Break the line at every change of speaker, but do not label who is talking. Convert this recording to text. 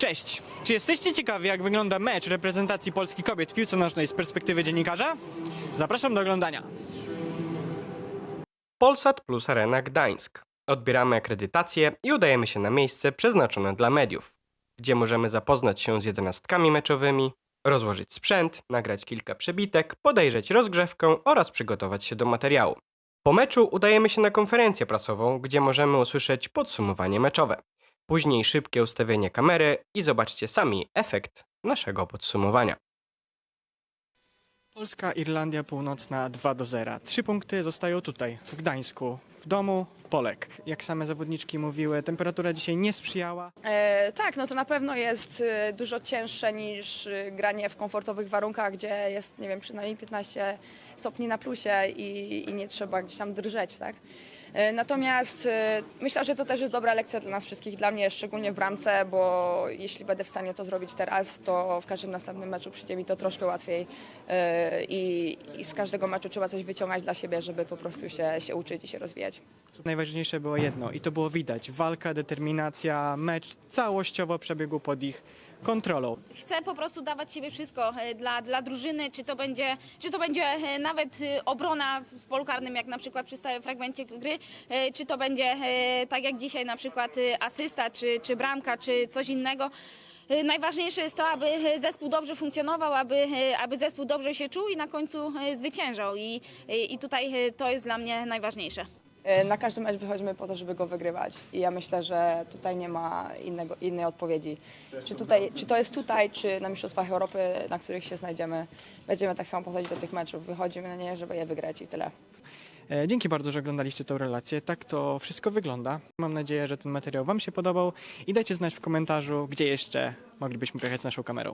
Cześć! Czy jesteście ciekawi, jak wygląda mecz reprezentacji Polski kobiet w piłce nożnej z perspektywy dziennikarza? Zapraszam do oglądania.
Polsat Plus Arena Gdańsk. Odbieramy akredytację i udajemy się na miejsce przeznaczone dla mediów, gdzie możemy zapoznać się z jedenastkami meczowymi, rozłożyć sprzęt, nagrać kilka przebitek, podejrzeć rozgrzewkę oraz przygotować się do materiału. Po meczu udajemy się na konferencję prasową, gdzie możemy usłyszeć podsumowanie meczowe. Później szybkie ustawienie kamery i zobaczcie sami efekt naszego podsumowania.
Polska, Irlandia Północna 2 do 0. Trzy punkty zostają tutaj, w Gdańsku, w domu Polek. Jak same zawodniczki mówiły, temperatura dzisiaj nie sprzyjała.
E, tak, no to na pewno jest e, dużo cięższe niż e, granie w komfortowych warunkach, gdzie jest, nie wiem, przynajmniej 15 stopni na plusie i, i nie trzeba gdzieś tam drżeć, tak? E, Natomiast e, myślę, że to też jest dobra lekcja dla nas wszystkich, dla mnie szczególnie w bramce, bo jeśli będę w stanie to zrobić teraz, to w każdym następnym meczu przyjdzie mi to troszkę łatwiej e, i, i z każdego meczu trzeba coś wyciągać dla siebie, żeby po prostu się, się uczyć i się rozwijać.
Najważniejsze było jedno i to było widać. Walka, determinacja, mecz całościowo przebiegł pod ich kontrolą.
chcę po prostu dawać siebie wszystko e, dla, dla drużyny, czy to będzie, czy to będzie e, nawet e, obrona w polu karnym, jak na przykład przy stałym fragmencie gry, e, czy to będzie e, tak jak dzisiaj na przykład e, asysta, czy, czy bramka, czy coś innego. E, Najważniejsze jest to, aby e, zespół dobrze funkcjonował, aby, e, aby zespół dobrze się czuł i na końcu e, zwyciężał. I, I tutaj e, to jest dla mnie najważniejsze.
E, Na każdy mecz wychodzimy po to, żeby go wygrywać i ja myślę, że tutaj nie ma innego, innej odpowiedzi. Czy, tutaj, czy to jest tutaj, czy na Mistrzostwach Europy, na których się znajdziemy, będziemy tak samo podchodzić do tych meczów. Wychodzimy na nie, żeby je wygrać i tyle.
E, Dzięki bardzo, że oglądaliście tę relację. Tak to wszystko wygląda. Mam nadzieję, że ten materiał Wam się podobał i dajcie znać w komentarzu, gdzie jeszcze moglibyśmy pojechać z naszą kamerą.